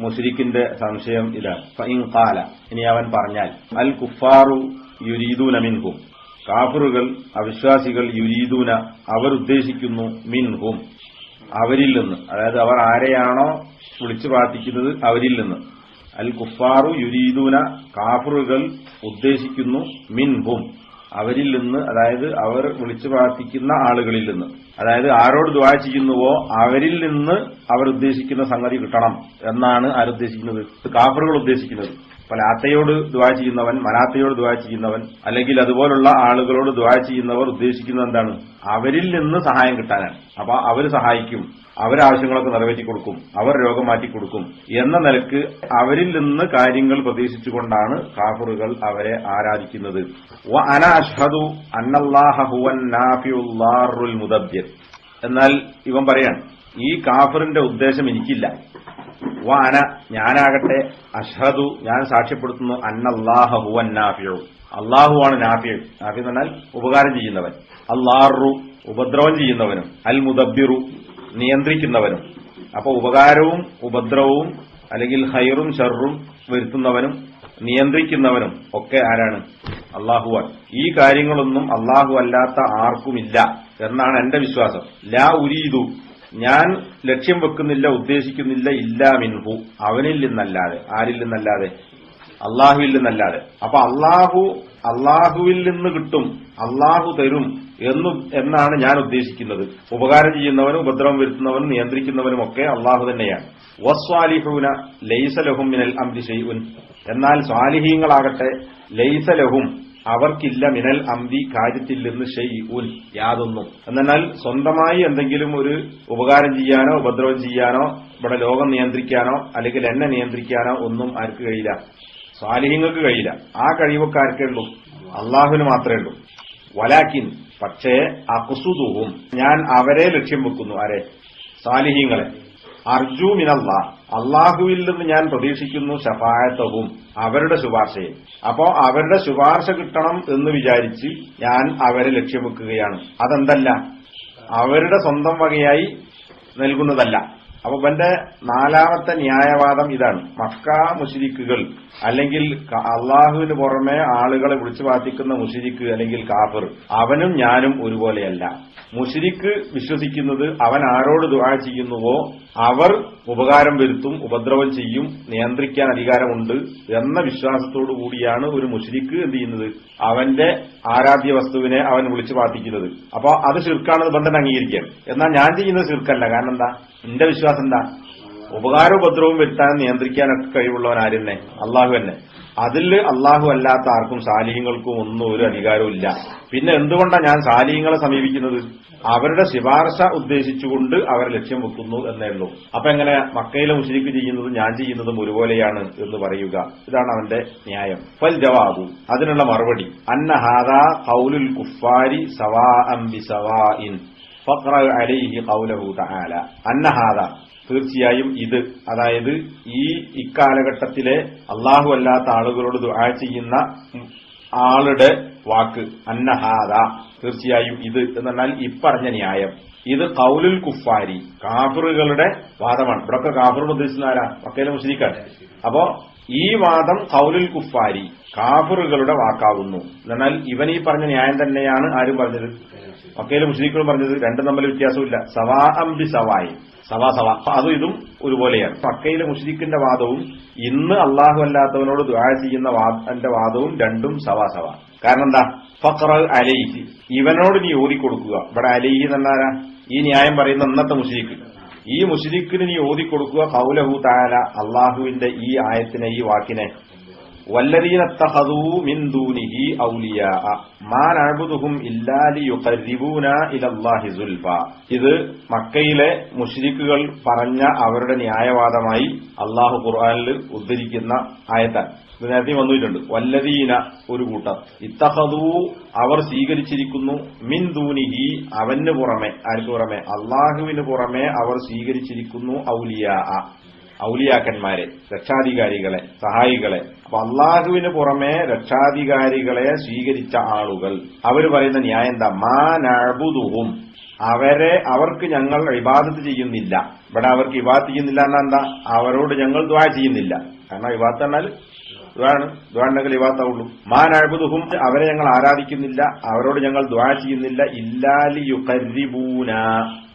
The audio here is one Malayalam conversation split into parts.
മുസ്ലിക്കിന്റെ സംശയം ഇതാണ് ഫൈൻ ഖാല. ഇനി അവൻ പറഞ്ഞാൽ അൽ കുഫാറു യുരീദൂന മിൻഹും. കാഫറുകൾ അവിശ്വാസികൾ യുരീദൂന അവർ ഉദ്ദേശിക്കുന്നു മിൻഹും. അവരിൽ നിന്ന്. അതായത് അവർ ആരെയാണോ വിളിച്ചു പ്രാർത്ഥിക്കുന്നത് അവരിൽ നിന്ന്. അൽ കുഫാറു യുരീദൂന കാഫറുകൾ ഉദ്ദേശിക്കുന്നു മിൻഹും. അവരിൽ നിന്ന് അതായത് അവർ വിളിച്ചു പ്രാർത്ഥിക്കുന്ന ആളുകളിൽ നിന്ന്. അതായത് ആരോട് ദ്വാ ചെയ്യുന്നുവോ അവരിൽ നിന്ന് അവർ ഉദ്ദേശിക്കുന്ന സംഗതി കിട്ടണം എന്നാണ് ആരുദ്ദേശിക്കുന്നത്? കാഫറുകൾ ഉദ്ദേശിക്കുന്നത്. അപ്പൊ ലാത്തയോട് ദ്വാ ചെയ്യുന്നവൻ മനാത്തയോട് ദ്വാ ചെയ്യുന്നവൻ അല്ലെങ്കിൽ അതുപോലുള്ള ആളുകളോട് ദ്വാ ചെയ്യുന്നവർ ഉദ്ദേശിക്കുന്നത് എന്താണ്? അവരിൽ നിന്ന് സഹായം കിട്ടാനാണ്. അപ്പൊ അവർ സഹായിക്കും അവരാവശ്യങ്ങളൊക്കെ നിറവേറ്റി കൊടുക്കും അവർ രോഗം മാറ്റി കൊടുക്കും എന്ന നിലയ്ക്ക് അവരിൽ നിന്ന് കാര്യങ്ങൾ പ്രതീക്ഷിച്ചുകൊണ്ടാണ് കാഫറുകൾ അവരെ ആരാധിക്കുന്നത്. എന്നാൽ ഇവൻ പറയാൻ ഈ കാഫറിന്റെ ഉദ്ദേശം എനിക്കില്ല. വ അന ഞാനാകട്ടെ അഷ്ഹദു ഞാൻ സാക്ഷ്യപ്പെടുത്തുന്നു അന്നല്ലാഹ ഹുവൻ നാഫിയു അള്ളാഹുവാണ് നാഫിയു നാഫി എന്ന് പറഞ്ഞാൽ ഉപകാരം ചെയ്യുന്നവൻ. അല്ലാറു ഉപദ്രവം ചെയ്യുന്നവനും. അൽ മുദബിറു നിയന്ത്രിക്കുന്നവനും. അപ്പൊ ഉപകാരവും ഉപദ്രവവും അല്ലെങ്കിൽ ഹൈറും ഷെറും വരുത്തുന്നവനും നിയന്ത്രിക്കുന്നവനും ഒക്കെ ആരാണ്? അള്ളാഹുവാൻ ഈ കാര്യങ്ങളൊന്നും അള്ളാഹു അല്ലാത്ത ആർക്കുമില്ല എന്നാണ് എന്റെ വിശ്വാസം. ലാ ഉരീദു ഞാൻ ലക്ഷ്യം വെക്കുന്നില്ല ഉദ്ദേശിക്കുന്നില്ല ഇല്ലാ മിൻഹു. അവനിൽ നിന്നല്ലാതെ ആരിൽ നിന്നല്ലാതെ? അള്ളാഹുവിൽ നിന്നല്ലാതെ. അപ്പൊ അള്ളാഹു അള്ളാഹുവിൽ നിന്ന് കിട്ടും അള്ളാഹു തരും എന്നു എന്നാണ് ഞാൻ ഉദ്ദേശിക്കുന്നത്. ഉപകാരം ചെയ്യുന്നവനും ഉപദ്രവം വരുത്തുന്നവനും നിയന്ത്രിക്കുന്നവനും ഒക്കെ അള്ളാഹു തന്നെയാണ്. വസ്വാലിഹൂന ലൈസലഹും മിനൽ അംരി ഷെയ്ഉൻ എന്നാൽ സ്വാലിഹീങ്ങളാകട്ടെ ലൈസലഹും അവർക്കില്ല മിനൽ അമ്പി കാര്യത്തിൽ നിന്ന് ഷെയ്ഉൻ യാതൊന്നും. എന്നാൽ സ്വന്തമായി എന്തെങ്കിലും ഒരു ഉപകാരം ചെയ്യാനോ ഉപദ്രവം ചെയ്യാനോ ഇവിടെ ലോകം നിയന്ത്രിക്കാനോ അല്ലെങ്കിൽ എന്നെ നിയന്ത്രിക്കാനോ ഒന്നും ആർക്ക് കഴിയില്ല. സ്വാലിഹ്യങ്ങൾക്ക് കഴിയില്ല. ആ കഴിവൊക്കെ ആർക്കേ ഉള്ളൂ. അള്ളാഹുവിന് മാത്രമേ ഉള്ളൂ. വലാക്കിൻ. പക്ഷേ അകുസുദുവും ഞാൻ അവരെ ലക്ഷ്യം വെക്കുന്നു. ആരെ? സാലിഹ്യങ്ങളെ അർജു മിനല്ലാ അള്ളാഹുവിൽ നിന്ന് ഞാൻ പ്രതീക്ഷിക്കുന്നു ശഫായത്തവും അവരുടെ ശുപാർശയും. അപ്പോ അവരുടെ ശുപാർശ കിട്ടണം എന്ന് വിചാരിച്ച് ഞാൻ അവരെ ലക്ഷ്യം വെക്കുകയാണ് അതെന്തല്ല? അവരുടെ സ്വന്തം വകയായി നൽകുന്നതല്ല. അപ്പൊ ഇവന്റെ നാലാമത്തെ ന്യായവാദം ഇതാണ്. മക്ക മുഷിരിക്കുകൾ അല്ലെങ്കിൽ അള്ളാഹുവിന് പുറമെ ആളുകളെ വിളിച്ചു പ്രാർത്ഥിക്കുന്ന മുഷിരിക്ക് അല്ലെങ്കിൽ കാഫർ അവനും ഞാനും ഒരുപോലെയല്ല. മുഷിരിക്ക് വിശ്വസിക്കുന്നത് അവൻ ആരോട് ദുആ ചെയ്യുന്നുവോ അവർ ഉപകാരം വരുത്തും ഉപദ്രവം ചെയ്യും നിയന്ത്രിക്കാൻ അധികാരമുണ്ട് എന്ന വിശ്വാസത്തോടു കൂടിയാണ് ഒരു മുഷിരിക്ക് എന്ത് ചെയ്യുന്നത്? അവന്റെ ആരാധ്യ വസ്തുവിനെ അവൻ വിളിച്ചു പ്രാർത്ഥിക്കുന്നത്. അപ്പൊ അത് ശിർക്കാണെന്ന് ബന്ധം അംഗീകരിക്കാൻ എന്നാൽ ഞാൻ ചെയ്യുന്നത് ശിർക്കല്ല. കാരണം എന്താ? എന്റെ വിശ്വാസം എന്താ? ഉപകാര ഉപദ്രവവും വരുത്താൻ നിയന്ത്രിക്കാനൊക്കെ കഴിവുള്ളവൻ ആരെന്നെ അള്ളാഹു തന്നെ. അതിൽ അള്ളാഹു അല്ലാത്ത ആർക്കും സാലിഹ്യങ്ങൾക്കും ഒന്നും ഒരു അധികാരവും ഇല്ല. പിന്നെ എന്തുകൊണ്ടാണ് ഞാൻ സാലിഹ്യങ്ങളെ സമീപിക്കുന്നത്? അവരുടെ ശിപാർശ ഉദ്ദേശിച്ചുകൊണ്ട് അവരെ ലക്ഷ്യം വെക്കുന്നു എന്നേ ഉള്ളൂ. അപ്പൊ എങ്ങനെ മക്കയിലെ മുസ്ലിക്ക് ചെയ്യുന്നതും ഞാൻ ചെയ്യുന്നതും ഒരുപോലെയാണ് എന്ന് പറയുക. ഇതാണ് അവന്റെ ന്യായം. ഫൽ ജവാബു. അതിനുള്ള മറുപടി. അന്നഹാദ കൗലുൽ കുഫാരി സവാ അംബി സവാഇൻ ഫഖ്റ അലൈഹി തആല. അന്നഹാദ തീർച്ചയായും ഇത്. അതായത് ഈ ഇക്കാലഘട്ടത്തിലെ അള്ളാഹു അല്ലാത്ത ആളുകളോട് ദുആ ചെയ്യുന്ന ആളുടെ വാക്ക് അന്നഹാദ തീർച്ചയായും ഇത് എന്ന് പറഞ്ഞാൽ ഇപ്പറഞ്ഞ ന്യായം. ഇത് കൗലുൽ കുഫാരി കാഫറുകളുടെ വാദമാണ്. ഇവിടൊക്കെ കാഫറുകൾ ഉദ്ദേശിക്കുന്ന ആരാ മക്കയിലെ മുസ്ലിക്കാൻ അപ്പോ ഈ വാദം കൗലുൽ കുഫാരി കാഫറുകളുടെ വാക്കാവുന്നു. എന്നാൽ ഇവൻ ഈ പറഞ്ഞ ന്യായം തന്നെയാണ് ആരും പറഞ്ഞത്. മക്കയിലെ മുസ്ലിക്കുകളും പറഞ്ഞത് രണ്ടും തമ്മിൽ വ്യത്യാസമില്ല. സവാ അംബി സവായി. സവാ സവാ. അതും ഇതും ഒരുപോലെയാണ്. മക്കയിലെ മുസ്ലിക്കിന്റെ വാദവും ഇന്ന് അള്ളാഹു അല്ലാത്തവനോട് ദുആ ചെയ്യുന്ന വാദന്റെ വാദവും രണ്ടും സവാ സവാ. കാരണം എന്താ? ഫക്ര അലൈഹി. ഇവനോട് നീ ഓതിക്കൊടുക്കുക ഇവിടെ അലൈഹി എന്നാരാ ഈ ന്യായം പറയുന്ന അന്നത്തെ മുസ്ലിക്ക്. ഈ മുഷിരിക്കിന് നീ ഓതിക്കൊടുക്കുക കൗലഹു താല അള്ളാഹുവിന്റെ ഈ ആയത്തിനെ ഈ വാക്കിനെ. ഇത് മക്കയിലെ മുശ്രിക്കുകൾ പറഞ്ഞ അവരുടെ ന്യായവാദമായി അള്ളാഹു ഖുർആനിൽ ഉദ്ധരിക്കുന്ന ആയത്താണ്. നേരത്തെ വന്നിട്ടുണ്ട്. വല്ലതീന ഒരു കൂട്ടം. ഇത്തഹദൂ അവർ സ്വീകരിച്ചിരിക്കുന്നു. മിൻ ദൂനിഹി അവന് പുറമെ ആർക്ക് പുറമെ? അള്ളാഹുവിന് പുറമെ അവർ സ്വീകരിച്ചിരിക്കുന്നു ഔലിയ. ഔലിയാക്കന്മാരെ രക്ഷാധികാരികളെ സഹായികളെ. അപ്പൊ അള്ളാഹുവിന് പുറമെ രക്ഷാധികാരികളെ സ്വീകരിച്ച ആളുകൾ. അവർ പറയുന്ന ന്യായം എന്താ? മാ നഅബുദുഹും. അവരെ അവർക്ക് ഞങ്ങൾ ഇബാദത്ത് ചെയ്യുന്നില്ല. ഇവിടെ അവർക്ക് ഇബാദത്ത് ചെയ്യുന്നില്ല എന്നാ എന്താ? അവരോട് ഞങ്ങൾ ദ്വാ ചെയ്യുന്നില്ല. കാരണം ഇവാത്ത് എന്നാൽ ദ്വാണ് ദ്വാ ഉണ്ടെങ്കിൽ ഇവാത്താവുള്ളൂ മാനഴുതുഹും അവരെ ഞങ്ങൾ ആരാധിക്കുന്നില്ല അവരോട് ഞങ്ങൾ ദ്വാ ചെയ്യുന്നില്ല. ഇല്ലാലി യുഖരിബൂന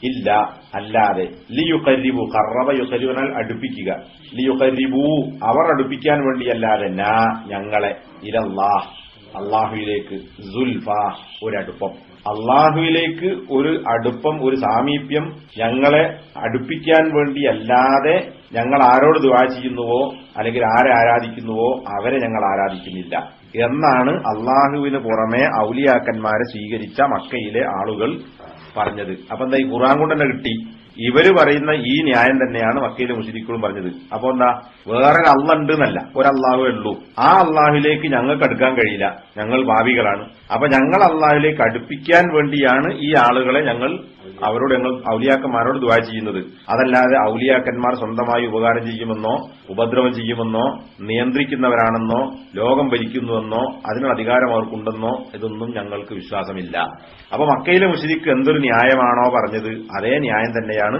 ഇല്ല അല്ലാതെ. ലി യുഖരിബു കറവ യുഖരിബനാൽ അടുപ്പിക്കുക. ലി യുഖരിബു അവർ അടുപ്പിക്കാൻ വേണ്ടിയല്ലാതെ നാ ഞങ്ങളെ ഇലല്ലാഹ് അള്ളാഹുയിലേക്ക് സുൽഫ ഒരടുപ്പം. അള്ളാഹുവിലേക്ക് ഒരു അടുപ്പം ഒരു സാമീപ്യം ഞങ്ങളെ അടുപ്പിക്കാൻ വേണ്ടിയല്ലാതെ ഞങ്ങൾ ആരോട് ദുവാ ചെയ്യുന്നുവോ അല്ലെങ്കിൽ ആരെ ആരാധിക്കുന്നുവോ അവരെ ഞങ്ങൾ ആരാധിക്കുന്നില്ല. എന്നാണ് അള്ളാഹുവിന് പുറമെ ഔലിയാക്കന്മാരെ സ്വീകരിച്ച മക്കയിലെ ആളുകൾ പറഞ്ഞത്. അപ്പൊ എന്താ ഈ ഖുറാൻ കൊണ്ട് തന്നെ കിട്ടി? ഇവർ പറയുന്ന ഈ ന്യായം തന്നെയാണ് മക്കയിലെ മുഷിരിക്കളും പറഞ്ഞത്. അപ്പൊ എന്താ? വേറെ അള്ള ഉണ്ട് എന്നല്ല ഒരല്ലാഹുവേ ഉള്ളൂ. ആ അള്ളാഹുലേക്ക് ഞങ്ങൾക്ക് അടുക്കാൻ കഴിയില്ല. ഞങ്ങൾ ഭാവികളാണ്. അപ്പൊ ഞങ്ങൾ അള്ളാഹുലേക്ക് അടുപ്പിക്കാൻ വേണ്ടിയാണ് ഈ ആളുകളെ ഞങ്ങൾ അവരോട് ഞങ്ങൾ ഔലിയാക്കന്മാരോട് ദുവാ ചെയ്യുന്നത്. അതല്ലാതെ ഔലിയാക്കന്മാർ സ്വന്തമായി ഉപകാരം ചെയ്യുമെന്നോ ഉപദ്രവം ചെയ്യുമെന്നോ നിയന്ത്രിക്കുന്നവരാണെന്നോ ലോകം ഭരിക്കുന്നുവെന്നോ അതിനുള്ള അധികാരം അവർക്കുണ്ടെന്നോ ഇതൊന്നും ഞങ്ങൾക്ക് വിശ്വാസമില്ല. അപ്പൊ മക്കയിലെ മുഷരിക്ക് എന്തൊരു ന്യായമാണോ പറഞ്ഞത്? അതേ ന്യായം തന്നെയാണ്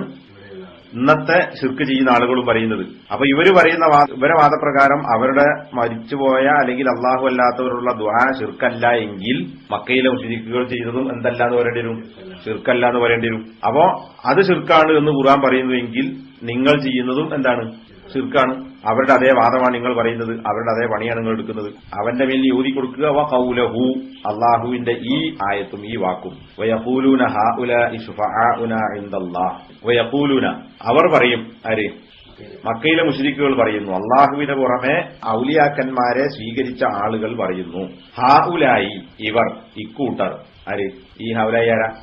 ഇന്നത്തെ ശിർക്ക് ചെയ്യുന്ന ആളുകളും പറയുന്നത്. അപ്പൊ ഇവർ പറയുന്ന ഇവരെ വാദപ്രകാരം അവരുടെ മരിച്ചുപോയ അല്ലെങ്കിൽ അള്ളാഹു അല്ലാത്തവരുള്ള ദ്വാ ശിർക്കല്ല എങ്കിൽ മക്കയിലെ മുഷിരിക്കുകൾ ചെയ്തതും എന്തല്ല എന്ന് പറയേണ്ടി വരും? ശിർക്കല്ല എന്ന് പറയേണ്ടി വരും. അപ്പോ അത് ശിർക്കാണ് എന്ന് ഖുർആൻ പറയുന്നുവെങ്കിൽ നിങ്ങൾ ചെയ്യുന്നതും എന്താണ്? ശിർക്കാണ്. അവരുടെ അതേ വാദമാണ് നിങ്ങൾ പറയുന്നത്. അവരുടെ അതേ പണിയാണ് നിങ്ങൾ എടുക്കുന്നത്. അവന്റെ മേലിൽ യൂതി കൊടുക്കുക വ കൗലഹു അള്ളാഹുവിന്റെ ഈ ആയത്തും ഈ വാക്കും. അവർ പറയും ആര്? മക്കയിലെ മുശ്രിക്കുകൾ പറയുന്നു. അള്ളാഹുവിന് പുറമെ ഔലിയാക്കന്മാരെ സ്വീകരിച്ച ആളുകൾ പറയുന്നു. ഹാ ഉലായി ഇവർ ഇക്കൂട്ടർ ആര്? ഈ ഹൗലായി ആരാ?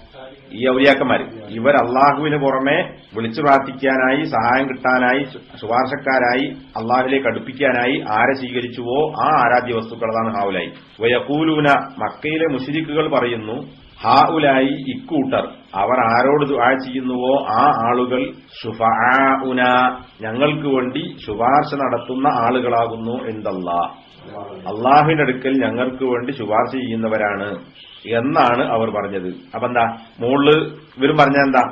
ഈ ഔലിയാക്കന്മാര്. ഇവർ അള്ളാഹുവിന് പുറമെ വിളിച്ചു പ്രാർത്ഥിക്കാനായി സഹായം കിട്ടാനായി ശുപാർശക്കാരായി അള്ളാഹുവിലേക്ക് അടുപ്പിക്കാനായി ആരെ സ്വീകരിച്ചുവോ ആ ആരാധ്യ വസ്തുക്കളതാണ് ഹാവുലായി. വയക്കൂലൂന മക്കയിലെ മുഷിരിക്കുകൾ പറയുന്നു ഹാഉലായി ഇക്കൂട്ടർ. അവർ ആരോട് ദുആ ചെയ്യുന്നുവോ? ആ ആളുകൾ ശുഫാഉന ഞങ്ങൾക്ക് വേണ്ടി ശുപാർശ നടത്തുന്ന ആളുകളാകുന്നു എന്തല്ലാ. അള്ളാഹുവിന്റെ അടുക്കൽ ഞങ്ങൾക്ക് വേണ്ടി ശുപാർശ ചെയ്യുന്നവരാണ് എന്നാണ് അവർ പറഞ്ഞത്. അപ്പൊ എന്താ? മുകളിൽ ഇവരും പറഞ്ഞ എന്താ?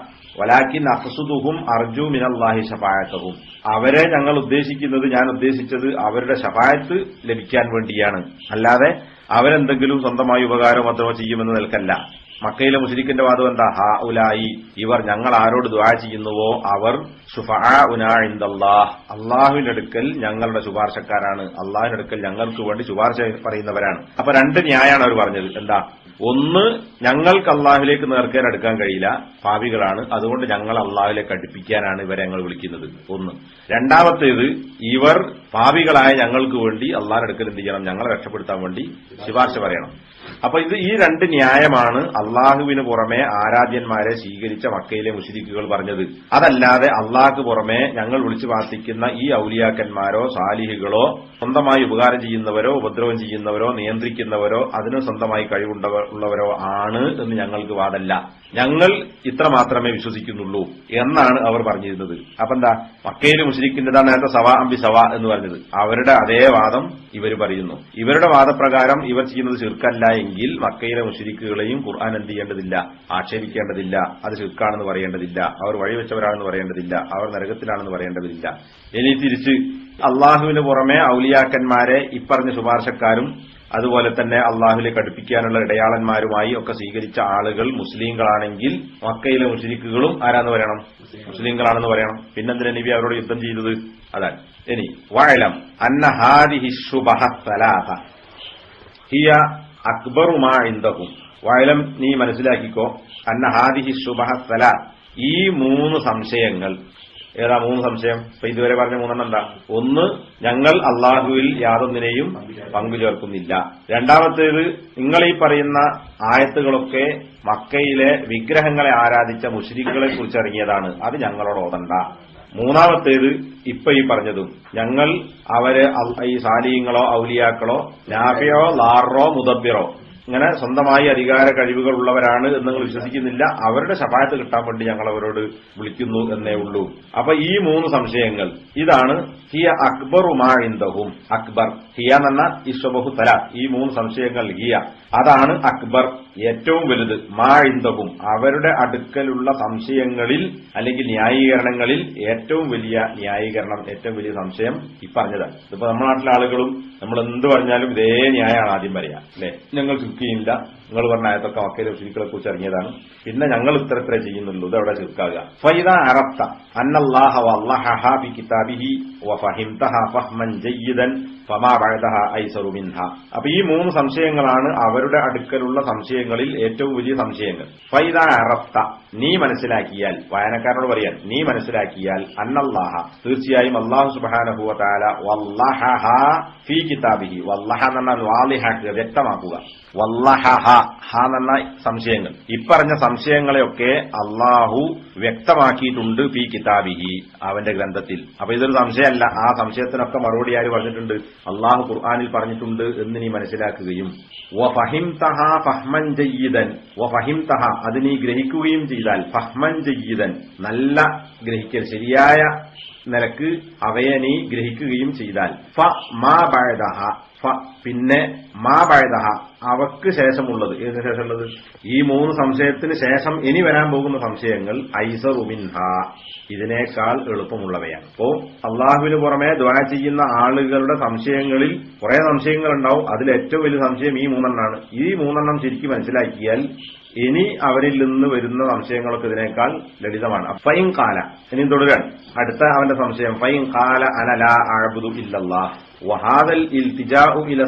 വലാക്കിൻ അഫസുദുഹും അർജു മിനല്ലാഹി ഷഫായത്തഹും അവരെ ഞങ്ങൾ ഉദ്ദേശിക്കുന്നത് ഞാൻ ഉദ്ദേശിച്ചത് അവരുടെ ഷഫായത്ത് ലഭിക്കാൻ വേണ്ടിയാണ്. അല്ലാതെ അവരെന്തെങ്കിലും സ്വന്തമായി ഉപകാരം മാത്രമോ ചെയ്യുമെന്ന് നിൽക്കല്ല. മക്കയിലെ മുഷരിക്കിന്റെ വാദം എന്താ? ഹാ ഉലായി ഇവർ ഞങ്ങൾ ആരോട് ദ്വാ ചെയ്യുന്നുവോ? അവർ അള്ളാഹുവിന്റെ അടുക്കൽ ഞങ്ങളുടെ ശുപാർശക്കാരാണ്. അള്ളാഹുവിന്റെ അടുക്കൽ ഞങ്ങൾക്ക് വേണ്ടി ശുപാർശ പറയുന്നവരാണ്. അപ്പൊ രണ്ട് ന്യായമാണ് അവർ പറഞ്ഞത്. എന്താ? ഒന്ന് ഞങ്ങൾക്ക് അള്ളാഹുലേക്ക് നേർക്കാൻ അടുക്കാൻ കഴിയില്ല. പാപികളാണ്. അതുകൊണ്ട് ഞങ്ങൾ അള്ളാഹുലേക്ക് അടുപ്പിക്കാനാണ് ഇവരെ ഞങ്ങൾ വിളിക്കുന്നത്. ഒന്ന്. രണ്ടാമത്തേത് ഇവർ പാപികളായ ഞങ്ങൾക്ക് വേണ്ടി അള്ളാഹിന്റെ അടുക്കൽ എന്ത് ചെയ്യണം? ഞങ്ങളെ രക്ഷപ്പെടുത്താൻ വേണ്ടി ശുപാർശ പറയണം. അപ്പൊ ഇത് ഈ രണ്ട് ന്യായമാണ് അള്ളാഹുവിന് പുറമെ ആരാധ്യന്മാരെ സ്വീകരിച്ച മക്കയിലെ മുഷിരിക്കുകൾ പറഞ്ഞത്. അതല്ലാതെ അള്ളാഹ്ക്ക് പുറമെ ഞങ്ങൾ വിളിച്ചു പ്രാർത്ഥിക്കുന്ന ഈ ഔലിയാക്കന്മാരോ സാലിഹികളോ സ്വന്തമായി ഉപകാരം ചെയ്യുന്നവരോ ഉപദ്രവം ചെയ്യുന്നവരോ നിയന്ത്രിക്കുന്നവരോ അതിന് സ്വന്തമായി കഴിവുള്ളവരോ ആണ് എന്ന് ഞങ്ങൾക്ക് വാദല്ല. ഞങ്ങൾ ഇത്ര മാത്രമേ വിശ്വസിക്കുന്നുള്ളൂ എന്നാണ് അവർ പറഞ്ഞിരുന്നത്. അപ്പൊ എന്താ? മക്കയിലെ മുസ്ലിക്കിന്റെതാണ് നേരത്തെ സവാ അമ്പി സവാ എന്ന് പറഞ്ഞത്. അവരുടെ അതേ വാദം ഇവർ പറയുന്നു. ഇവരുടെ വാദപ്രകാരം ഇവർ ചെയ്യുന്നത് ചെറുക്കല്ല എങ്കിൽ മക്കയിലെ മുസ്ലിക്കുകളെയും ഖുർആൻ എന്ത് ചെയ്യേണ്ടതില്ല? ആക്ഷേപിക്കേണ്ടതില്ല. അത് ചെറുക്കാണെന്ന് പറയേണ്ടതില്ല. അവർ വഴിവെച്ചവരാണെന്ന് പറയേണ്ടതില്ല. അവർ നരകത്തിലാണെന്ന് പറയേണ്ടതില്ല. ഇനി തിരിച്ച് അള്ളാഹുവിന് പുറമെ ഔലിയാക്കന്മാരെ ഇപ്പറഞ്ഞ ശുപാർശക്കാരും അതുപോലെ തന്നെ അള്ളാഹുലേക്ക് അടുപ്പിക്കാനുള്ള ഇടയാളന്മാരുമായി ഒക്കെ സ്വീകരിച്ച ആളുകൾ മുസ്ലിങ്ങളാണെങ്കിൽ മക്കയിലെ മുസ്ലിക്കുകളും ആരാന്ന് പറയണം? മുസ്ലിങ്ങളാണെന്ന് പറയണം. പിന്നെന്തിനാ നബി അവരോട് യുദ്ധം ചെയ്തത്? അതാണ്. ഇനി വഴലം അന്ന ഹാദിഹി ശുബഹ സലാഹ. ഹിയ അക്ബറുമാ ഇന്ദഹും വയലം നീ മനസ്സിലാക്കിക്കോ. അന്ന ഹാദിഹി ശുബഹ സലാ. ഈ മൂന്ന് സംശയങ്ങൾ ഏതാ മൂന്ന് സംശയം? ഇപ്പൊ ഇതുവരെ പറഞ്ഞ മൂന്നെണ്ണം എന്താ? ഒന്ന് ഞങ്ങൾ അള്ളാഹുവിൽ യാതൊന്നിനെയും പങ്കു ചേർക്കുന്നില്ല രണ്ടാമത്തേത് നിങ്ങൾ ഈ പറയുന്ന ആയത്തുകളൊക്കെ മക്കയിലെ വിഗ്രഹങ്ങളെ ആരാധിച്ച മുസ്ലിങ്ങളെ കുറിച്ച് ഇറങ്ങിയതാണ് അത് ഞങ്ങളോട് ഓതണ്ട. മൂന്നാമത്തേത് ഇപ്പൊ ഈ പറഞ്ഞതും ഞങ്ങൾ അവരെ ഈ സാലിയങ്ങളോ ഔലിയാക്കളോ നാഫിയോ ലാറോ മുദബിറോ ഇങ്ങനെ സ്വന്തമായി അധികാര കഴിവുകൾ ഉള്ളവരാണ് എന്ന് നിങ്ങൾ വിശ്വസിക്കുന്നില്ല. അവരുടെ ശപായത്ത് കിട്ടാൻ വേണ്ടി ഞങ്ങൾ അവരോട് വിളിക്കുന്നു എന്നേ ഉള്ളൂ. അപ്പൊ ഈ മൂന്ന് സംശയങ്ങൾ. ഇതാണ് ഹിയ അക്ബറുമാ ഇന്ദഹും. അക്ബർ ഹിയ എന്ന ഇഷബഹു തല. ഈ മൂന്ന് സംശയങ്ങൾ ഹിയ. അതാണ് അക്ബർ ഏറ്റവും വലുത്. മാഴിന്തവും അവരുടെ അടുക്കലുള്ള സംശയങ്ങളിൽ അല്ലെങ്കിൽ ന്യായീകരണങ്ങളിൽ ഏറ്റവും വലിയ ന്യായീകരണം ഏറ്റവും വലിയ സംശയം ഈ പറഞ്ഞത് ഇതിപ്പോ നമ്മുടെ നാട്ടിലെ ആളുകളും നമ്മൾ എന്ത് പറഞ്ഞാലും ഇതേ ന്യായമാണ് ആദ്യം പറയാ. അല്ലെ? ഞങ്ങൾ ചുക്കിയില്ല നിങ്ങൾ പറഞ്ഞ ആയതൊക്കെ മക്കയിലെ ശുചിക്കളെ കുറിച്ച് ഇറങ്ങിയതാണ്. പിന്നെ ഞങ്ങൾ ഇത്ര ഇത്ര ചെയ്യുന്നുള്ളൂ. ഇത് അവിടെ ഫൈദ അറബ്ത അന്നല്ലാഹ വല്ലഹഹ ബി കിതാബിഹി വഫഹിംതഹ ഫഹ്മൻ ജയ്യിദൻ ഫമാ ഐസറുമിൻഹ ഐസറു മിൻഹ. അപ്പൊ ഈ മൂന്ന് സംശയങ്ങളാണ് അവരുടെ അടുക്കലുള്ള സംശയങ്ങളിൽ ഏറ്റവും വലിയ സംശയങ്ങൾ. ഫൈദ അറഫ്ത നീ മനസ്സിലാക്കിയാൽ വായനക്കാരോട് പറയാൻ നീ മനസ്സിലാക്കിയാൽ അന്നല്ലാഹ തീർച്ചയായും അള്ളാഹു സുബ്ഹാനഹു വതആല വല്ലഹഹ ഫീ കിതാബിഹി. വല്ലഹ എന്ന വാലിഹാക്കുക വ്യക്തമാക്കുക. വല്ലഹഹ ഹ എന്ന സംശയങ്ങൾ. ഇപ്പറഞ്ഞ സംശയങ്ങളെയൊക്കെ അള്ളാഹു വ്യക്തമാക്കിയിട്ടുണ്ട് ഫി കിതാബിഹി അവന്റെ ഗ്രന്ഥത്തിൽ. അപ്പൊ ഇതൊരു സംശയമല്ല. ആ സംശയത്തിനൊക്കെ മറുപടി ആര് പറഞ്ഞിട്ടുണ്ട്? അള്ളാഹു ഖുർആാനിൽ പറഞ്ഞിട്ടുണ്ട് എന്ന് നീ മനസ്സിലാക്കുകയും അത് നീ ഗ്രഹിക്കുകയും ചെയ്താൽ ഫഹ്മൻ ജയ്യിദൻ നല്ല ഗ്രഹിക്കൽ ശരിയായ നിലയ്ക്ക് അവയെ നീ ഗ്രഹിക്കുകയും ചെയ്താൽ. ഫ മാ ബഴദഹ ഫ പിന്നെ മാ ബഴദഹ അവക്ക് ശേഷമുള്ളത്. ഏതിനു ശേഷമുള്ളത്? ഈ മൂന്ന് സംശയത്തിന് ശേഷം ഇനി വരാൻ പോകുന്ന സംശയങ്ങൾ ഐസറുമിൻഹ ഇതിനേക്കാൾ എളുപ്പമുള്ളവയാണ്. അപ്പോ അള്ളാഹുവിന് പുറമെ ദ്വാ ചെയ്യുന്ന ആളുകളുടെ സംശയങ്ങളിൽ കുറെ സംശയങ്ങൾ ഉണ്ടാവും അതിൽ ഏറ്റവും വലിയ സംശയം ഈ മൂന്നെണ്ണാണ്. ഈ മൂന്നെണ്ണം ശരിക്കും മനസ്സിലാക്കിയാൽ ഇനി അവരിൽ നിന്ന് വരുന്ന സംശയങ്ങളൊക്കെ ഇതിനേക്കാൾ ലളിതമാണ്. ഫൈൻ കാല ഇനി തുടരാൻ. അടുത്ത അവന്റെ സംശയം ഫൈൻ കാല അനല അഴബുദു ഇല്ലല്ലാ. വഹാദൽ ഇൽതിജാഉ ഇല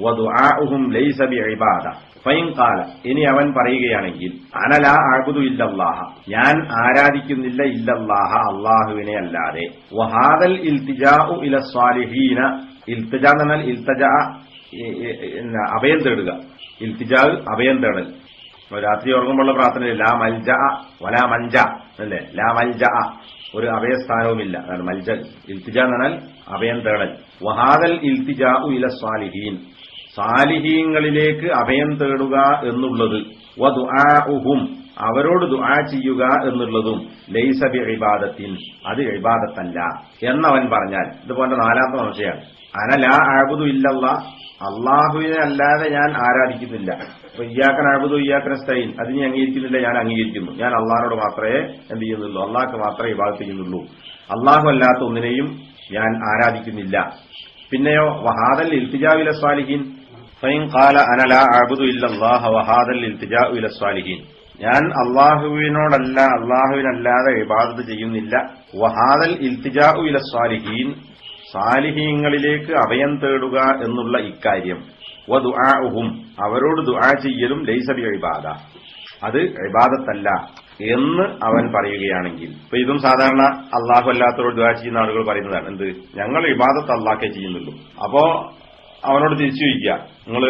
വദുആഉഹും ലൈസ ബിഇബാദ. ഫൈൻ കാല ഇനി അവൻ പറയുകയാണെങ്കിൽ അനല അഴബുദു ഇല്ലല്ലാഹ ഞാൻ ആരാധിക്കുന്നില്ല ഇല്ലല്ലാഹ അള്ളാഹുവിനെ അല്ലാതെ. വഹാദൽ ഇൽതിജാഉ ഇല സ്വാലിഹീന. ഇൽത്തിജ എന്ന് പറഞ്ഞാൽ ഇൽത്തജ അഭയം തേടുക. ഇൽത്തിജാവ് അഭയം തേടൽ. രാത്രി ഉറങ്ങുമ്പോഴുള്ള പ്രാർത്ഥന ലാ മൽജ വലാ മഞ്ച അല്ലേ? ലാ മൽജ. ഒരു അഭയസ്ഥാനവുമില്ല. അതാണ് മൽജ. ഇൽത്തിജ എന്ന് പറഞ്ഞാൽ അഭയം തേടൽ. വഹാദൽ ഇൽത്തിജാ ഇല സ്വാലിഹീൻ. സാലിഹീങ്ങളിലേക്ക് അഭയം തേടുക എന്നുള്ളത്. വദുആഉഹും. അവരോട് ദുആ ചെയ്യുക എന്നുള്ളതും ലൈസബി ഇബാദത്തിൻ അത് ഇബാദത്തല്ല എന്നവൻ പറഞ്ഞാൽ. ഇതുപോലെ നാലാമത്തെ സംശയമാണ് അനല അഴബുദു ഇല്ലല്ല. അള്ളാഹുവിനെ അല്ലാതെ ഞാൻ ആരാധിക്കുന്നില്ല. അപ്പൊ ഇയാക്കൻ അഴുതു ഇയാക്കൻ സ്റ്റൈൻ അത് നീ അംഗീകരിക്കുന്നില്ല ഞാൻ അംഗീകരിക്കുന്നു. ഞാൻ അള്ളാഹിനോട് മാത്രമേ എന്ത് ചെയ്യുന്നുള്ളൂ. അള്ളാഹ്ക്ക് മാത്രമേ ഇബാദത്ത് ചെയ്യുന്നുള്ളൂ. അള്ളാഹു അല്ലാത്ത ഒന്നിനെയും ഞാൻ ആരാധിക്കുന്നില്ല. പിന്നെയോ വഹാദൽ ഇൽത്തിജാവില സ്വാലിഹീൻ ഫൈൻ കാല അനല അഴുതു ഇല്ലല്ലാഹ വഹാദൽ ഇൽത്തിജാവില സ്വാലിഹീൻ ഞാൻ അള്ളാഹുവിനോടല്ല അള്ളാഹുവിനല്ലാതെ വിവാദത്ത് ചെയ്യുന്നില്ല. വഹാദൽ ഇൽത്തിജാഉ ഇല സ്വാലിഹീൻ സാലിഹീങ്ങളിലേക്ക് അഭയം തേടുക എന്നുള്ള ഇക്കാര്യം. വ ദുആഉഹും അവരോട് ദുആ ചെയ്യലും ലൈസബി ഇബാദ. അത് ഇബാദത്തല്ല എന്ന് അവൻ പറയുകയാണെങ്കിൽ. ഇപ്പൊ ഇതും സാധാരണ അള്ളാഹു അല്ലാത്തവരോട് ദുആ ചെയ്യുന്ന ആളുകൾ പറയുന്നതാണ്. എന്ത്? ഞങ്ങൾ ഇബാദത്ത് അള്ളാഹ്ക്കേ ചെയ്യുന്നുള്ളൂ. അപ്പോ അവനോട് തിരിച്ചു ചോദിക്കുക. നിങ്ങൾ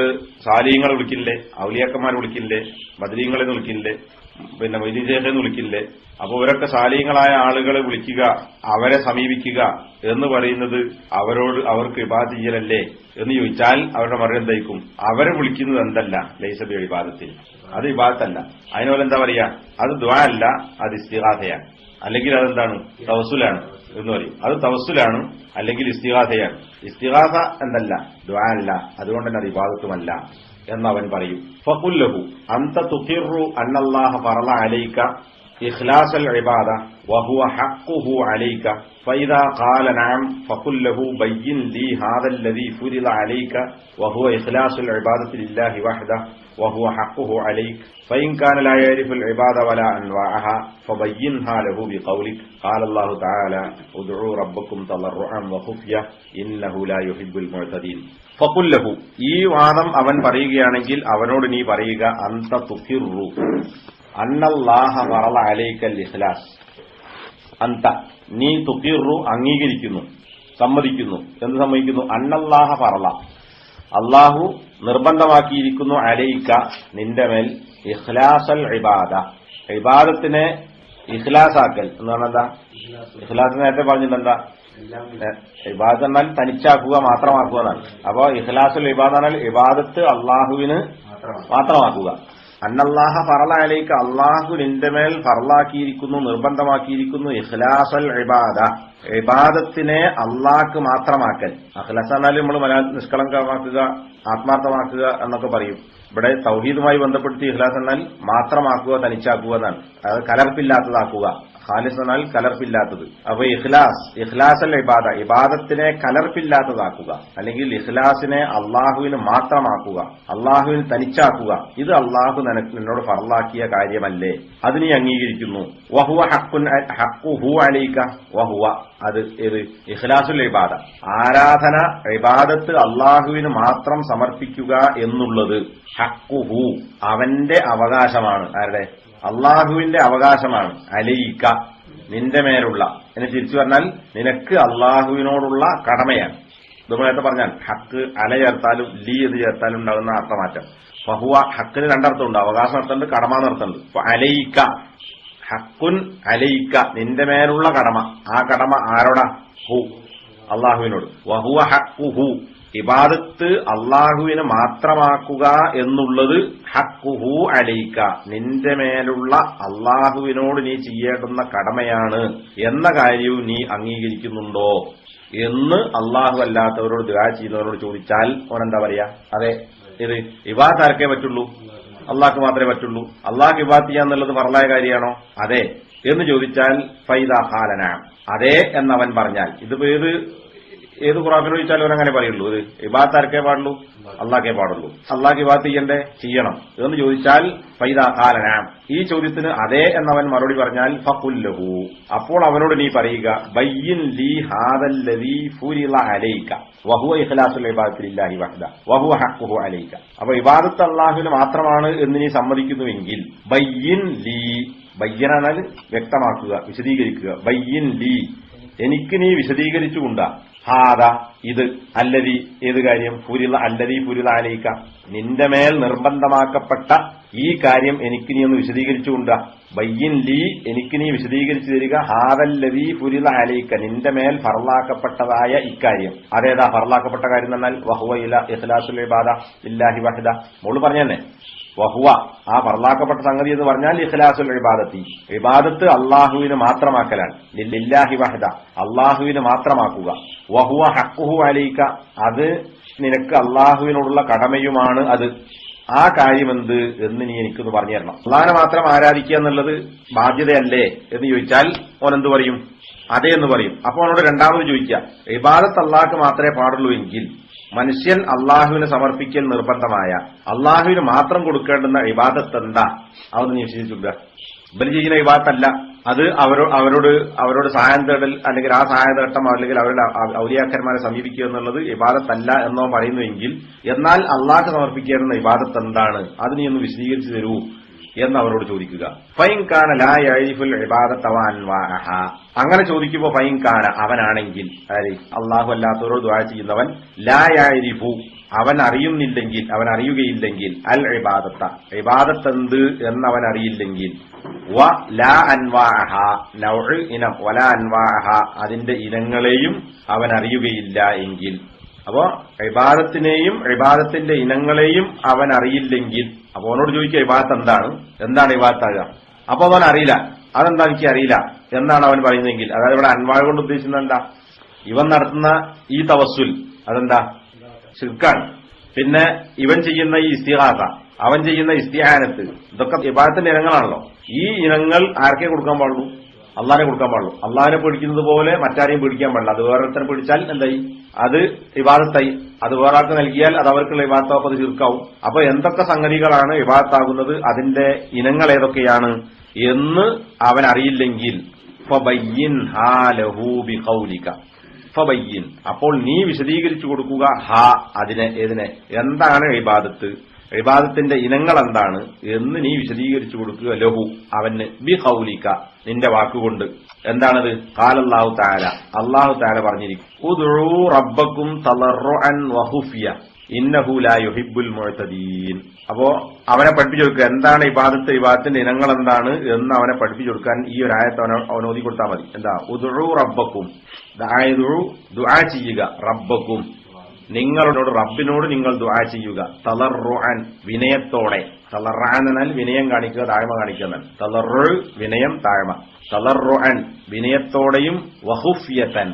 സാലിഹ്യങ്ങളെ വിളിക്കില്ലേ? ഔലിയാക്കന്മാരെ വിളിക്കില്ലേ? ബദരീങ്ങളെ വിളിക്കില്ലേ? പിന്നെ വൈദ്യശേഷനെ വിളിക്കില്ലേ? അപ്പൊ ഇവരൊക്കെ സാലിഹ്യങ്ങളായ ആളുകളെ വിളിക്കുക അവരെ സമീപിക്കുക എന്ന് പറയുന്നത് അവരോട് അവർക്ക് ഇബാദ് ചെയ്യലല്ലേ എന്ന് ചോദിച്ചാൽ അവരുടെ മറുപടി എന്തായിരിക്കും? അവരെ വിളിക്കുന്നത് എന്തല്ല? ലൈസബി ഇബാദത്തിൽ. അത് ഇബാദത്തല്ല. അതിനോലെന്താ പറയുക പറയാ? അത് ദ്വാ അല്ല അത് ഇസ്തിഹാസയാണ് അല്ലെങ്കിൽ അതെന്താണ്? തവസുലാണ് എന്ന് പറയും. അത് തവസുലാണ് അല്ലെങ്കിൽ ഇസ്തിഹാസയാണ് ഇസ്തിഹാസ എന്തല്ല ദ്വാ അല്ല അതുകൊണ്ട് തന്നെ അത് ഇബാദത്തുമല്ല എന്നവൻ പറയും. ഫഖുല്ലഹു അന്ത തുഖിറു അന്നല്ലാഹ പറ അലൈക إخلاص العبادة وهو حقه عليك فإذا قال نعم فقل له بين لي هذا الذي فرض عليك وهو إخلاص العبادة لله وحده وهو حقه عليك فإن كان لا يعرف العبادة ولا أنواعها فبينها له بقولك قال الله تعالى ادعوا ربكم تضرعا وخفية إنه لا يحب المعتدين فقل له ഈ വാദം അവൻ പറയുകയാണെങ്കിൽ അവനോട് നീ പറയുക അന്ത തുക്കിറു അന്നല്ലാഹ വറള അലൈക്കൽ ഇഖ്ലാസ്. അന്ത നീ തുറു അംഗീകരിക്കുന്നു സമ്മതിക്കുന്നു. എന്ത് സമ്മതിക്കുന്നു? അന്നല്ലാഹ പറള അള്ളാഹു നിർബന്ധമാക്കിയിരിക്കുന്നു അലൈക്ക നിന്റെ മേൽ ഇഖ്ലാസൽ ഇബാദ. ഇബാദത്തിനെ ഇഖ്ലാസാക്കൽ. എന്ന് പറഞ്ഞാൽ എന്താ ഇഖ്ലാസ് നേരത്തെ പറഞ്ഞിട്ടെന്താ ഇബാദത്ത് എന്നാൽ തനിച്ചാക്കുക മാത്രമാക്കുക എന്നാണ്. അപ്പോ ഇഖ്ലാസുൽ ഇബാദ് എന്നാൽ ഇബാദത്ത് അള്ളാഹുവിന് മാത്രമാക്കുക. അന്നല്ലാഹ ഫറലാലേക്ക് അള്ളാഹു നിന്റെ മേൽ ഫറലാക്കിയിരിക്കുന്നു നിർബന്ധമാക്കിയിരിക്കുന്നു ഇഖ്ലാസൽ ഇബാദ. ഇബാദത്തിനെ അള്ളാഹ്ക്ക് മാത്രമാക്കൽ. അഖ്ലാസ് എന്നാലും നമ്മൾ നിഷ്കളങ്കമാക്കുക ആത്മാർത്ഥമാക്കുക എന്നൊക്കെ പറയും. ഇവിടെ തൗഹീദുമായി ബന്ധപ്പെടുത്തി ഇഖ്ലാസ് എന്നാൽ മാത്രമാക്കുക തനിച്ചാക്കുക എന്നാണ്. അത് കലർപ്പില്ലാത്തതാക്കുക. ഖാലിസ് എന്നാൽ കലർപ്പില്ലാത്തത്. അപ്പൊ ഇഖ്ലാസ് ഇഖ്ലാസ് അല്ല ഇബാദ. ഇബാദത്തിനെ കലർപ്പില്ലാത്തതാക്കുക. അല്ലെങ്കിൽ ഇഖ്ലാസിനെ അള്ളാഹുവിന് മാത്രമാക്കുക. അള്ളാഹുവിന് തനിച്ചാക്കുക. ഇത് അള്ളാഹു നിനക്ക് നിന്നോട് ഫറലാക്കിയ കാര്യമല്ലേ? അത് നീ അംഗീകരിക്കുന്നു. വഹുവ ഹക്കുൻ ഹക്കുഹു അലീക്ക വഹുവ. അത് ഏത്? ഇഖ്ലാസുൽ ഇബാദ. ആരാധന ഇബാദത്ത് അള്ളാഹുവിന് മാത്രം സമർപ്പിക്കുക എന്നുള്ളത് ഹക്കുഹു അവന്റെ അവകാശമാണ്. ആരുടെ? അള്ളാഹുവിന്റെ അവകാശമാണ്. അലയിക്ക നിന്റെ മേലുള്ള. എന്ന് തിരിച്ചു പറഞ്ഞാൽ നിനക്ക് അള്ളാഹുവിനോടുള്ള കടമയാണ്. ഇത് നേരത്തെ പറഞ്ഞാൽ ഹക്ക് അല ചേർത്താലും ലീ എന്ന് ചേർത്താലും ഉണ്ടാകുന്ന അർത്ഥമാറ്റം. ഫഹുവ ഹക്കിന് രണ്ടർത്ഥമുണ്ട്. അവകാശം അർത്ഥമുണ്ട് കടമ അപ്പൊ അലയിക്ക ഹക്കുൻ അലയിക്ക നിന്റെ മേലുള്ള കടമ. ആ കടമ ആരോടാ? ഹു അള്ളാഹുവിനോട്. വഹുവ ഹക്കു ഹു ഇബാദത്ത് അള്ളാഹുവിനെ മാത്രമാക്കുക എന്നുള്ളത് ഹക്കുഹു അലയിക്ക നിന്റെ മേലുള്ള അള്ളാഹുവിനോട് നീ ചെയ്യേണ്ടുന്ന കടമയാണ് എന്ന കാര്യവും നീ അംഗീകരിക്കുന്നുണ്ടോ എന്ന് അള്ളാഹു അല്ലാത്തവരോട് ദുരാ ചെയ്യുന്നവരോട് ചോദിച്ചാൽ ഓനെന്താ പറയാ? അതെ ഇത് ഇബാദത്ത് ആർക്കേ പറ്റുള്ളൂ? അള്ളാഹ്ക്ക് മാത്രമേ പറ്റുള്ളൂ. അള്ളാഹ് ഇബാദ് ചെയ്യാന്നുള്ളത് പറലായ കാര്യമാണോ? അതെ. എന്ന് ചോദിച്ചാൽ ഫൈദ ഹാലന. അതെ എന്നവൻ പറഞ്ഞാൽ. ഇത് ഏത് ഏത് ഖുറാഫിൽ ചോദിച്ചാലും അവരങ്ങനെ പറയുള്ളൂ. ഇത് ഇബാത്ത് ആർക്കേ പാടുള്ളൂ? അള്ളാഹ്ക്കേ പാടുള്ളൂ. അള്ളാഹ് ഇബാത്ത് ചെയ്യണ്ടേ? ചെയ്യണം. എന്ന് ചോദിച്ചാൽ ഫൈദാ കാലനാം ഈ ചോദ്യത്തിന് അതെ എന്നവൻ മറുപടി പറഞ്ഞാൽ ഫഖുല്ലഹു. അപ്പോൾ അവനോട് നീ പറയുക ബയ്യിൻ ലീ ഹാദല്ലദീ ഫുരിള അലൈക. വഹുവ ഇഖ്ലാസുൽ ഇബാദത്തിലില്ലാഹി വഹദ. വഹുവ ഹഖുഹു അലൈക. അപ്പൊ ഇബാദത്ത് അള്ളാഹുവിന് മാത്രമാണ് എന്ന് നീ സമ്മതിക്കുന്നുവെങ്കിൽ ബയ്യിൻ ലീ. ബയ്യനാൽ വ്യക്തമാക്കുക വിശദീകരിക്കുക. ബയ്യിൻ ലീ. എനിക്ക് നീ വിശദീകരിച്ചുകൊണ്ടാ. ഹാദ ഇത് അല്ലതി ഏത് കാര്യം? പുരിള അല്ലതി പുരിള അലയിക്ക നിന്റെ മേൽ നിർബന്ധമാക്കപ്പെട്ട ഈ കാര്യം എനിക്ക് നീ ഒന്ന് വിശദീകരിച്ചു കൊണ്ടുക ബയ്യൻ ലീ എനിക്ക് നീ വിശദീകരിച്ചു തരിക. ഹാദല്ലതി പുരിള അലയിക്ക നിന്റെ മേൽ ഫറലാക്കപ്പെട്ടതായ ഇക്കാര്യം. അതേതാ ഫറലാക്കപ്പെട്ട കാര്യം എന്നാൽ വഹുവ ഇല ഇഖ്ലാസുൽ ഇബാദ ഇല്ലാഹി വഹദ. മോൾ പറഞ്ഞന്നെ. വഹുവ. ആ പറലാക്കപ്പെട്ട സംഗതി എന്ന് പറഞ്ഞാൽ ഇഖ്ലാസുൽ ഇബാദത്തി. ഇബാദത്ത് അള്ളാഹുവിന് മാത്രമാക്കലാണ്. ലില്ലാഹി വഹദ. അള്ളാഹുവിന് മാത്രമാക്കുക. വഹുവ ഹക്കുഹു അലയിക്ക അത് നിനക്ക് അള്ളാഹുവിനോടുള്ള കടമയുമാണ് അത്. ആ കാര്യമെന്ത് എന്ന് നീ എനിക്കൊന്ന് പറഞ്ഞു തരണം. അള്ളഹാനെ മാത്രം ആരാധിക്കുക എന്നുള്ളത് ബാധ്യതയല്ലേ എന്ന് ചോദിച്ചാൽ ഓൻ എന്ത് പറയും? അതേ എന്ന് പറയും. അപ്പോൾ അവനോട് രണ്ടാമത് ചോദിക്കുക. ഇബാദത്ത് അള്ളാഹ്ക്ക് മാത്രമേ പാടുള്ളൂ എങ്കിൽ മനുഷ്യൻ അള്ളാഹുവിന് സമർപ്പിക്കൽ നിർബന്ധമായ അള്ളാഹുവിന് മാത്രം കൊടുക്കേണ്ടുന്ന ഇബാദത്ത് എന്താ അതൊന്ന് നീ ഇവർ ചെയ്യുന്ന ഇബാദത്തല്ല. അത് അവരോ അവരോട് അവരോട് സഹായം തേടൽ അല്ലെങ്കിൽ ആ സഹായം തേട്ടം അല്ലെങ്കിൽ അവരുടെ ഔലിയാക്കന്മാരെ സമീപിക്കുക എന്നുള്ളത് ഇബാദത്തല്ല എന്നോ പറയുന്നുവെങ്കിൽ എന്നാൽ അള്ളാഹ് സമർപ്പിക്കേണ്ടുന്ന ഇബാദത്ത് എന്താണ് അത് നീ ഒന്ന് വിശദീകരിച്ചു തരൂ. എന്ന് അവരോട് ചോദിക്കുക ഫൈൻകാന അങ്ങനെ ചോദിക്കുമ്പോൾ ഫൈൻകാന അവനാണെങ്കിൽ അള്ളാഹു അല്ലാത്തവരോട് ദ്വാ ചെയ്യുന്നവൻ ലായരിഫു അവൻ അറിയുന്നില്ലെങ്കിൽ അവൻ അറിയുകയില്ലെങ്കിൽ അൽ ഇബാദത്ത. ഇബാദത്ത് എന്ത് എന്ന് അവൻ അറിയില്ലെങ്കിൽ. വ ലാ അൻവാഹ നൗഴ് ഇനം. വല അൻവാഹ അതിന്റെ ഇനങ്ങളെയും അവൻ അറിയുകയില്ല എങ്കിൽ. അപ്പോ ഇബാദത്തിനെയും ഇബാദത്തിന്റെ ഇനങ്ങളെയും അവൻ അറിയില്ലെങ്കിൽ അപ്പൊ അവനോട് ചോദിക്കുക ഇബാദത്ത് എന്താണ്? എന്താണ് ഇബാദത്താകുക അപ്പൊ അവൻ അറിയില്ല. അതെന്താ എനിക്ക് അറിയില്ല. എന്നാണ് അവൻ പറയുന്നതെങ്കിൽ? അതായത് ഇവിടെ അൻവാഴ കൊണ്ട് ഉദ്ദേശിക്കുന്നത് എന്താ? ഇവൻ നടത്തുന്ന ഈ തവസ്സുൽ അതെന്താ? ഷിർക്കാണ് പിന്നെ ഇവൻ ചെയ്യുന്ന ഈ ഇസ്തിഹാസ അവൻ ചെയ്യുന്ന ഇസ്തിഹാനത്ത് ഇതൊക്കെ ഇബാത്തിന്റെ ഇനങ്ങളാണല്ലോ. ഈ ഇനങ്ങൾ ആർക്കേ കൊടുക്കാൻ പാടുള്ളൂ? അള്ളാഹിനെ കൊടുക്കാൻ പാടുള്ളൂ. അള്ളാഹിനെ പിടിക്കുന്നത് പോലെ മറ്റാരെയും പിടിക്കാൻ പാടില്ല. അത് വേറൊരുത്തനെ പിടിച്ചാൽ എന്തായി? അത് വിവാദത്തായി അത് വേറെ ആൾക്ക് നൽകിയാൽ അത് അവർക്കുള്ള ഇബാദത്താവും അത് ചുരുക്കാവും അപ്പൊ എന്തൊക്കെ സംഗതികളാണ് വിവാദത്താകുന്നത് അതിന്റെ ഇനങ്ങൾ ഏതൊക്കെയാണ് എന്ന് അവൻ അറിയില്ലെങ്കിൽ. അപ്പോൾ നീ വിശദീകരിച്ചു കൊടുക്കുക ഹാ അതിനെ ഏതിനെ? എന്താണ് ഇബാദത്ത്? ഇബാദത്തിന്റെ ഇനങ്ങൾ എന്താണ് എന്ന് നീ വിശദീകരിച്ചു കൊടുക്കുക ലഹു. അവന് ബി ഹൗലിക്ക നിന്റെ വാക്കുകൊണ്ട്. എന്താണത്? കാലല്ലാഹു താര അള്ളാഹു താര പറഞ്ഞിരിക്കും. വഹുഫിയ. ഇന്നഹു ലാ യുഹിബ്ബുൽ മുഅ്തദീൻ. അപ്പോ അവനെ പഠിപ്പിച്ചു കൊടുക്കുക. എന്താണ് ഇബാദത്ത്? ഇബാദത്തിന്റെ ഇനങ്ങൾ എന്താണ് എന്ന് അവനെ പഠിപ്പിച്ചു കൊടുക്കാൻ ഈ ഒരു ആയത്ത് അവനെ ഓതി കൊടുത്താൽ മതി. എന്താ? ഉദുഴു റബ്ബക്കും. ചെയ്യുക. റബ്ബക്കും. നിങ്ങളോട് റബ്ബിനോട് നിങ്ങൾ ദുആ ചെയ്യുക. തളറുഅൻ വിനയത്തോടെ. തളറാൻ എന്നാൽ വിനയം കാണിക്കുക താഴ്മ കാണിക്കുക എന്നാൽ വിനയം താഴ്മ. തളറുഅൻ വിനയത്തോടെയും വഹുഫിയത്തൻ.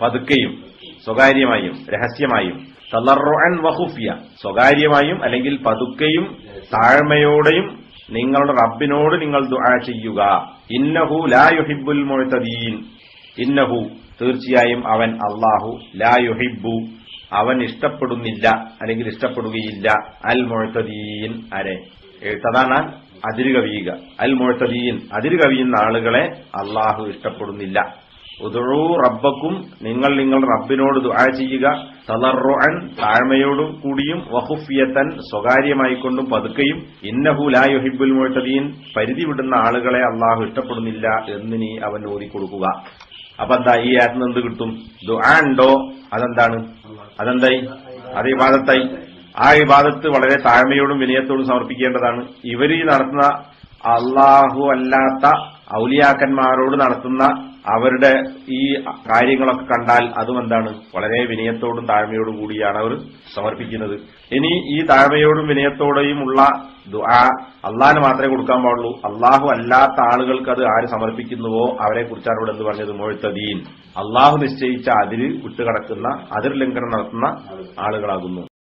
പതുക്കെയും സ്വകാര്യമായും രഹസ്യമായും. തളറുഅൻ വഹുഫിയ. സ്വകാര്യമായും അല്ലെങ്കിൽ പതുക്കെയും താഴ്മയോടെയും നിങ്ങളുടെ റബ്ബിനോട് നിങ്ങൾ ദുആ ചെയ്യുക. ഇന്നഹു ലാ യുഹിബ്ബുൽ മുഅ്തദീൻ. ഇന്നഹു തീർച്ചയായും അവൻ അള്ളാഹു ലാ യുഹിബ്ബു. അവൻ ഇഷ്ടപ്പെടുന്നില്ല അല്ലെങ്കിൽ ഇഷ്ടപ്പെടുകയില്ല. അൽ മുഴത്തദീൻ അരെ. എഴുത്തതാണ് അതിരു കവിയുക അൽ മുഴത്തദീൻ അതിരു കവിയുന്ന ആളുകളെ അള്ളാഹു ഇഷ്ടപ്പെടുന്നില്ല. ഉദുഴു റബ്ബക്കും നിങ്ങൾ നിങ്ങൾ റബ്ബിനോട് ദുആ ചെയ്യുക. തലറുഅൻ താഴ്മയോടും കൂടിയും വഹുഫിയത്തൻ സ്വകാര്യമായിക്കൊണ്ടും പതുക്കെയും. ഇന്നഹു ലാ യുഹിബ്ബുൽ മുഴത്തദീൻ പരിധി വിടുന്ന ആളുകളെ അള്ളാഹു ഇഷ്ടപ്പെടുന്നില്ല എന്ന് നീ അവൻ ഓതിക്കൊടുക്കുക. അപ്പൊ എന്താ ഈ ആറ്റിന് എന്ത് കിട്ടും? ദുആ ഉണ്ടോ? അതെന്താണ്? അതെന്തായി? അത് ഇബാദത്തായി ആ ഇബാദത്ത് വളരെ താഴ്മയോടും വിനയത്തോടും സമർപ്പിക്കേണ്ടതാണ്. ഇവർ നടത്തുന്ന അള്ളാഹു അല്ലാത്ത ഔലിയാക്കന്മാരോട് നടത്തുന്ന അവരുടെ ഈ കാര്യങ്ങളൊക്കെ കണ്ടാൽ അതും എന്താണ് വളരെ വിനയത്തോടും താഴ്മയോടും കൂടിയാണ് അവർ സമർപ്പിക്കുന്നത്. ഇനി ഈ താഴ്മയോടും വിനയത്തോടെയും ഉള്ള ദുആ അള്ളാഹിന് മാത്രമേ കൊടുക്കാൻ പാടുള്ളൂ. അള്ളാഹു അല്ലാത്ത ആളുകൾക്ക് അത് ആര് സമർപ്പിക്കുന്നുവോ അവരെ കുറിച്ചാണ് ഇവിടെ എന്ത് പറഞ്ഞത് മൊഴുത്തദീൻ അള്ളാഹു നിശ്ചയിച്ച അതിര് വിട്ടുകിടക്കുന്ന അതിർ ലംഘനം നടത്തുന്ന ആളുകളാകുന്നു.